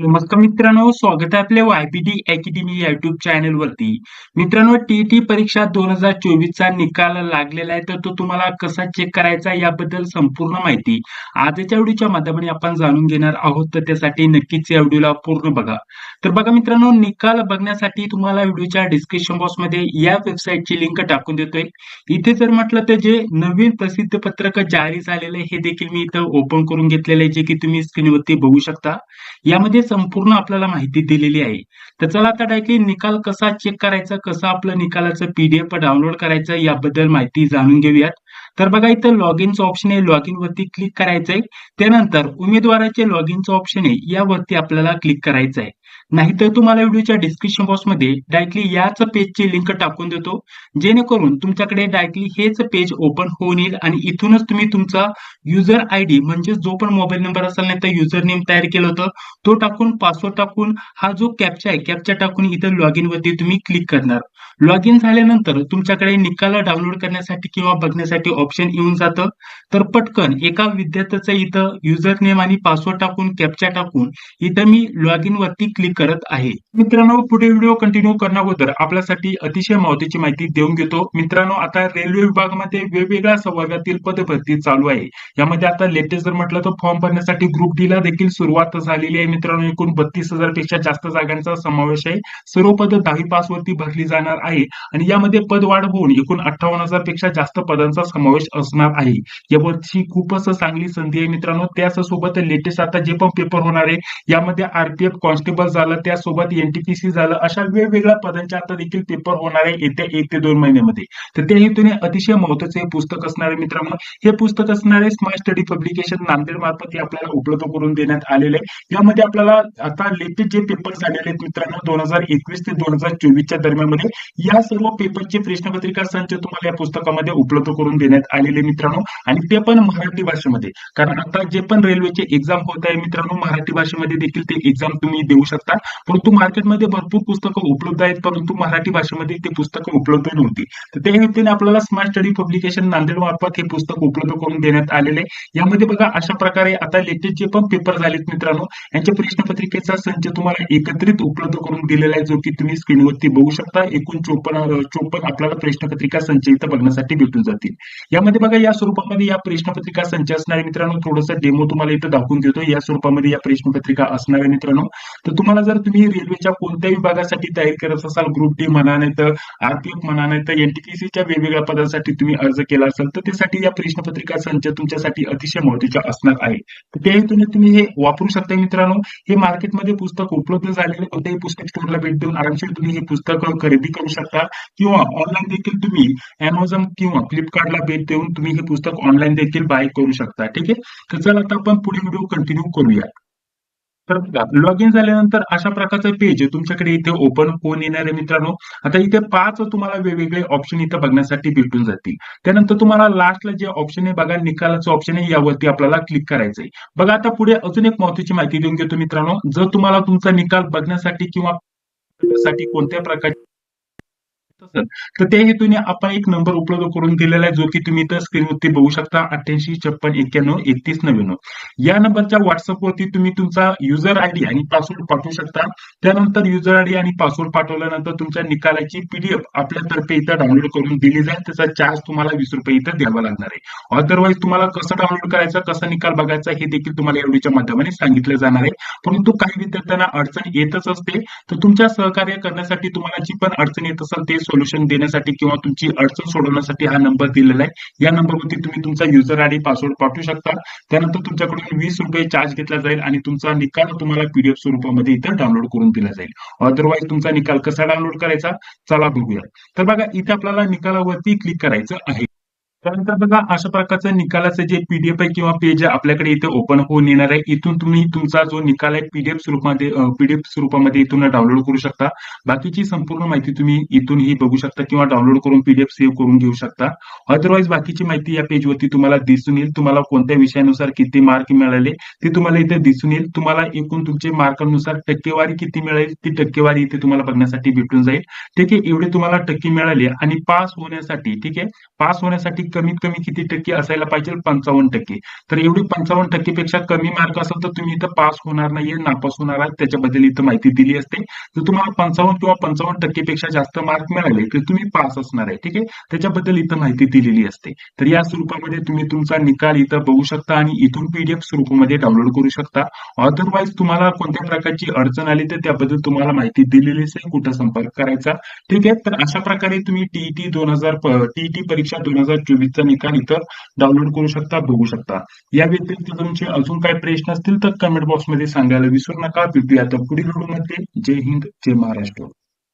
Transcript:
नमस्कार मित्रांनो स्वागत आहे आपल्या वायपीडी अकॅडमी युट्यूब चॅनल वरती. मित्रांनो टीईटी परीक्षा दोन हजार चोवीस चा निकाल लागलेला आहे तर तो तुम्हाला कसा चेक करायचा याबद्दल संपूर्ण माहिती आजच्या व्हिडिओच्या माध्यमाने आपण जाणून घेणार आहोत तर त्यासाठी नक्कीच या व्हिडिओला पूर्ण बघा. तर बघा मित्रांनो निकाल बघण्यासाठी तुम्हाला व्हिडिओच्या डिस्क्रिप्शन बॉक्समध्ये या वेबसाईटची लिंक टाकून देतोय. इथे जर म्हटलं तर जे नवीन प्रसिद्ध पत्रक जारी झालेलं आहे हे देखील मी इथं ओपन करून घेतलेलं आहे जे की तुम्ही स्क्रीनवरती बघू शकता. यामध्ये संपूर्ण आपल्याला माहिती दिलेली आहे. तर चला आता डायरेक्टली निकाल कसा चेक करायचा कसा आपलं निकालाचं पीडीएफ डाउनलोड करायचं याबद्दल माहिती जाणून घेऊयात. तर बघा इथं लॉग इनचं ऑप्शन आहे. लॉग इन वरती क्लिक करायचंय. त्यानंतर उमेदवाराचे लॉग इनचं ऑप्शन आहे. यावरती आपल्याला क्लिक करायचं आहे नाहीतर तुम्हाला व्हिडिओच्या डिस्क्रिप्शन बॉक्समध्ये डायरेक्टली याच पेजची लिंक टाकून देतो. जेणेकरून तुमच्याकडे डायरेक्टली हेच पेज ओपन होऊन येईल आणि इथूनच तुम्ही तुमचा युजर आय डी म्हणजे जो पण मोबाईल नंबर असेल नाही तर युजर नेम तयार केलं होतं तो टाकून पासवर्ड टाकून हा जो कॅप्चा आहे कॅप्चा टाकून इथं लॉग इन वरती तुम्ही क्लिक करणार. लॉग इन झाल्यानंतर तुमच्याकडे निकाल डाउनलोड करण्यासाठी किंवा बघण्यासाठी ऑप्शन येऊन जातं. तर पटकन एका विद्यार्थ्याचं इथं युजर नेम आणि पासवर्ड टाकून कॅप्चा टाकून इथं मी लॉग इन वरती क्लिक करत आहे. मित्रांनो पुढे व्हिडिओ कंटिन्यू करण्याबद्दल आपल्यासाठी अतिशय महत्वाची माहिती देऊन घेतो. मित्रांनो आता रेल्वे विभागामध्ये वेगवेगळ्या संवर्गातील पदभरती चालू आहे. यामध्ये आता लेटेस्ट जर म्हटलं तर फॉर्म भरण्यासाठी ग्रुप डी ला देखील सुरुवात झालेली आहे. मित्रांनो एकूण बत्तीस हजारपेक्षा जास्त जागांचा समावेश आहे. सर्व पद दहावी पास वरती भरली जाणार आहे. आणि यामध्ये पदवाढ होऊन एकूण अठ्ठावन्न हजारपेक्षा जास्त पदांचा समावेश असणार आहे. यावरची खूपच चांगली संधी आहे मित्रांनो. त्याचसोबत लेटेस्ट आता जे पण पेपर होणार आहे यामध्ये आरपीएफ कॉन्स्टेबल झालं त्यासोबत एनटीपीसी झालं अशा वेगवेगळ्या पदांचे आता देखील पेपर होणार आहे येत्या एक ते दोन महिन्यामध्ये. तर त्या हेतूने अतिशय महत्त्वाचे हे पुस्तक असणार आहे मित्रांनो. हे पुस्तक असणार आहे स्मार्ट स्टडी पब्लिकेशन नांदेड मार्फत हे आपल्याला उपलब्ध करून देण्यात आलेले आहे. यामध्ये आपल्याला आता लेटेस्ट जे पेपर झालेले आहेत मित्रांनो दोन हजार एकवीस ते दोन हजार चोवीसच्या दरम्यानमध्ये या सर्व पेपरचे प्रश्नपत्रिका संच तुम्हाला या पुस्तकामध्ये उपलब्ध करून देण्यात आलेले मित्रांनो. आणि ते पण मराठी भाषेमध्ये. कारण आता जे पण रेल्वेचे एक्झाम होत आहे मित्रांनो मराठी भाषेमध्ये देखील ते एक्झाम तुम्ही देऊ शकता. परंतु मार्केटमध्ये भरपूर पुस्तकं उपलब्ध आहेत परंतु मराठी भाषेमध्ये ते पुस्तकं उपलब्ध नव्हती. तर त्या हेतूने आपल्याला स्मार्ट स्टडी पब्लिकेशन नांदेड मार्फत हे पुस्तक उपलब्ध करून देण्यात आलेले यामध्ये बघा अशा प्रकारे आता लेटेस्ट जे पण पेपर झालेत मित्रांनो यांच्या प्रश्नपत्रिकेचा संच तुम्हाला एकत्रित उपलब्ध करून दिलेला आहे जो की तुम्ही स्क्रीनवरती बघू शकता. एकूण चोपन्न चोपन्न आपल्याला प्रश्नपत्रिका संच इथं बघण्यासाठी भेटून जातील. यामध्ये बघा या स्वरूपामध्ये या प्रश्नपत्रिका संच असणारे मित्रांनो थोडंसं डेमो तुम्हाला इथं दाखवून देतो. या स्वरूपामध्ये या प्रश्नपत्रिका असणार आहे मित्रांनो तर तुम्हाला जर तुम्ही रेल्वेच्या कोणत्याही विभागासाठी तयारी करत असाल ग्रुप डी म्हणा नाही तर आरपीएफ म्हणा नाही तर एनटीपीसीच्या वेगवेगळ्या पदासाठी तुम्ही अर्ज केला असाल तर त्यासाठी या प्रश्नपत्रिका संच तुमच्यासाठी अतिशय महत्त्वाच्या असणार आहे. तर त्या हेतूने तुम्ही हे वापरू शकता मित्रांनो. हे मार्केटमध्ये पुस्तक उपलब्ध झालेले कोणत्याही पुस्तक स्टोरला भेट देऊन आरामशीर तुम्ही हे पुस्तक खरेदी करू शकता. किंवा ऑनलाईन देखील तुम्ही अमेझॉन किंवा फ्लिपकार्टला भेट देऊन तुम्ही हे पुस्तक ऑनलाईन देखील बाय करू शकता. ठीक आहे? तर चला आता आपण पुढे व्हिडिओ कंटिन्यू करूया. तर लॉग इन झाल्यानंतर अशा प्रकारचं पेज तुमच्याकडे इथे ओपन होऊन येणार आहे मित्रांनो? आता इथे पाच तुम्हाला वेगवेगळे ऑप्शन इथे बघण्यासाठी भेटून जातील. त्यानंतर तुम्हाला लास्टला जे ऑप्शन आहे बघा निकालाचं ऑप्शन आहे यावरती आपल्याला क्लिक करायचं आहे. बघा आता पुढे अजून एक महत्वाची माहिती देऊन घेतो मित्रांनो. जर तुम्हाला तुमचा निकाल बघण्यासाठी किंवा साठी कोणत्या प्रकारची असेल तर त्या हेतूने आपण एक नंबर उपलब्ध करून दिलेला आहे जो की तुम्ही इथं स्क्रीनवरती बघू शकता अठ्ठ्याऐंशी छप्पन एक्क्याण्णव एकतीस नव्याण्णव. या नंबरच्या व्हॉट्सअपवरती तुम्ही तुमचा युजर आयडी आणि पासवर्ड पाठवू शकता. त्यानंतर युजर आयडी आणि पासवर्ड पाठवल्यानंतर तुमच्या निकालाची पीडीएफ आपल्यातर्फे इथं डाउनलोड करून दिली जाईल. त्याचा चार्ज तुम्हाला वीस रुपये इथं द्यावा लागणार आहे. अदरवाईज तुम्हाला कसं डाउनलोड करायचं कसा निकाल बघायचा हे देखील तुम्हाला एवढीच्या माध्यमाने सांगितलं जाणार आहे. परंतु काही विद्यार्थ्यांना अडचण येतच असते. तर तुमच्या सहकार्य करण्यासाठी तुम्हाला जी पण अडचण येत असेल ते सोल्युशन देण्यासाठी किंवा तुमची अडचण सोडवण्यासाठी हा नंबर दिलेला आहे. या नंबरवरती तुम्ही तुमचा युजर आयडी पासवर्ड पाठवू शकता. त्यानंतर तुमच्याकडून वीस रुपये चार्ज घेतला जाईल आणि तुमचा निकाल तुम्हाला पीडीएफ स्वरूपामध्ये इथं डाउनलोड करून दिला जाईल. अदरवाईज तुमचा निकाल कसा डाउनलोड करायचा? चला बघूया. तर बघा इथे आपल्याला निकालावरती क्लिक करायचं आहे. त्यानंतर बघा अशा प्रकारचं निकालाचं जे पीडीएफ आहे किंवा पेज आहे आपल्याकडे इथे ओपन होऊन येणार आहे. इथून तुम्ही तुमचा जो निकाल आहे पीडीएफ स्वरूपामध्ये पीडीएफ स्वरूपामध्ये इथून डाउनलोड करू शकता. बाकीची संपूर्ण माहिती तुम्ही इथूनही बघू शकता किंवा डाउनलोड करून पीडीएफ सेव्ह करून घेऊ शकता. अदरवाईज बाकीची माहिती या पेजवरती तुम्हाला दिसून येईल. तुम्हाला कोणत्या विषयानुसार किती मार्क मिळाले ते तुम्हाला इथे दिसून येईल. तुम्हाला एकूण तुमचे मार्कानुसार टक्केवारी किती मिळेल ती टक्केवारी इथे तुम्हाला बघण्यासाठी भेटून जाईल. ठीक आहे एवढे तुम्हाला टक्के मिळाले आणि पास होण्यासाठी ठीक आहे पास होण्यासाठी कमीत कमी किती टक्के असायला पाहिजे? पंचावन्न टक्के. तर एवढी पंचावन्न टक्केपेक्षा कमी मार्क असेल तर तुम्ही इथं पास होणार नाहीये नापास होणार आहात. त्याच्याबद्दल इथं माहिती दिली असते. जर तुम्हाला पंचावन्न किंवा पंचावन्न टक्केपेक्षा जास्त मार्क मिळाले तर तुम्ही पास असणार आहे. ठीक आहे? त्याच्याबद्दल इथं माहिती दिलेली असते. तर या स्वरूपामध्ये तुम्ही तुमचा निकाल इथं बघू शकता आणि इथून पीडीएफ स्वरूपामध्ये डाउनलोड करू शकता. अदरवाईज तुम्हाला कोणत्या प्रकारची अडचण आली तर त्याबद्दल तुम्हाला माहिती दिलेली असेल. कुठं संपर्क करायचा? ठीक आहे? तर अशा प्रकारे तुम्ही टीईटी दोन हजार टीईटी परीक्षा दोन हजार चोवीसचा निकाल इथं डाउनलोड करू शकता बघू शकता. या व्यतिरिक्त तुमचे अजून काही प्रश्न असतील तर कमेंट बॉक्समध्ये सांगायला विसरू नका. भेटूया आता पुढील व्हिडिओमध्ये. जय हिंद जय महाराष्ट्र.